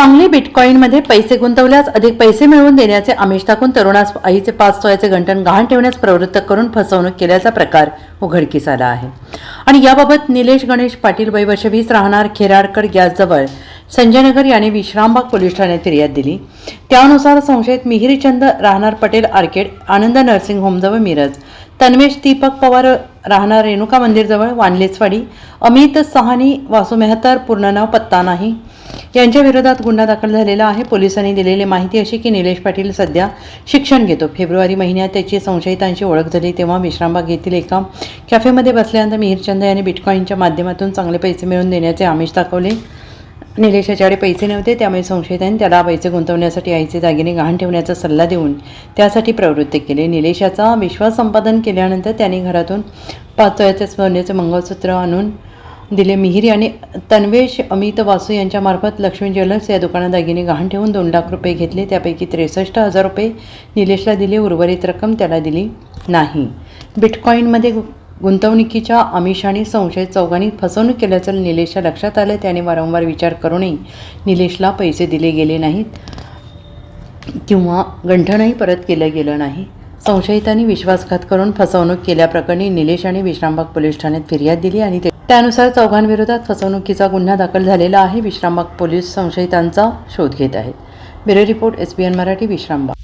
सांगली बिटकॉईनमध्ये पैसे गुंतवल्यास अधिक पैसे मिळवून देण्याचे आमिष टाकून तरुणास आईचे पाच सोयाचे गंठण गहाण ठेवण्यास प्रवृत्त करून फसवणूक केल्याचा प्रकार उघडकीस आला आहे. आणि याबाबत निलेश गणेश पाटील वय वर्ष वीस राहणार खेराडकर गॅसजवळ संजयनगर याने विश्रामबाग पोलीस ठाण्यात फिर्याद दिली. त्यानुसार संशयित मिहिरचंद राहणार पटेल आर्केड आनंद नर्सिंग होमजवळ मिरज. तन्मेश दीपक पवार राहणार रेणुका मंदिरजवळ वानलेचवाडी. अमित सहानी वासू मेहतर पूर्ण नाव पत्ता नाही. यांच्या विरोधात गुन्हा दाखल झालेला आहे. पोलिसांनी दिलेली माहिती अशी की निलेश पाटील सध्या शिक्षण घेतो. फेब्रुवारी महिन्यात त्याची संशयितांची ओळख झाली तेव्हा विश्रामबाग येथील एका कॅफेमध्ये बसल्यानंतर मिहिरचंद यांनी बिटकॉईनच्या माध्यमातून चांगले पैसे मिळवून देण्याचे आमिष दाखवले. निलेशाच्याकडे पैसे नव्हते त्यामुळे संशयितांनी त्याला पैसे गुंतवण्यासाठी आईचे दागिने गहाण ठेवण्याचा सल्ला देऊन त्यासाठी प्रवृत्त केले. निलेशाचा विश्वास संपादन केल्यानंतर त्याने घरातून पाच सोन्याचे मंगळसूत्र आणून दिले. मिहिरी आणि तन्वेश अमित वासू यांच्यामार्फत लक्ष्मी ज्वेलर्स या दुकानात दागिने गहाण ठेवून दोन लाख रुपये घेतले. त्यापैकी त्रेसष्ट हजार रुपये निलेशला दिले. उर्वरित रक्कम त्याला दिली नाही. बिटकॉईनमध्ये गुंतवणुकीच्या आमिषाने संशयित चौघांनी फसवणूक केल्याचं निलेशच्या लक्षात आलं. त्याने वारंवार विचार करूनही निलेशला पैसे दिले गेले नाहीत किंवा गंठणही परत केलं गेलं नाही. संशयितांनी विश्वासघात करून फसवणूक केल्याप्रकरणी निलेश आणि विश्रामबाग पोलीस ठाण्यात फिर्याद दिली आणि ते- त्यानुसार चौघांविरोधात फसवणुकीचा गुन्हा दाखल झालेला आहे. विश्रामबाग पोलीस संशयितांचा शोध घेत आहेत. Bureau report S B N Marathi Vishrambag.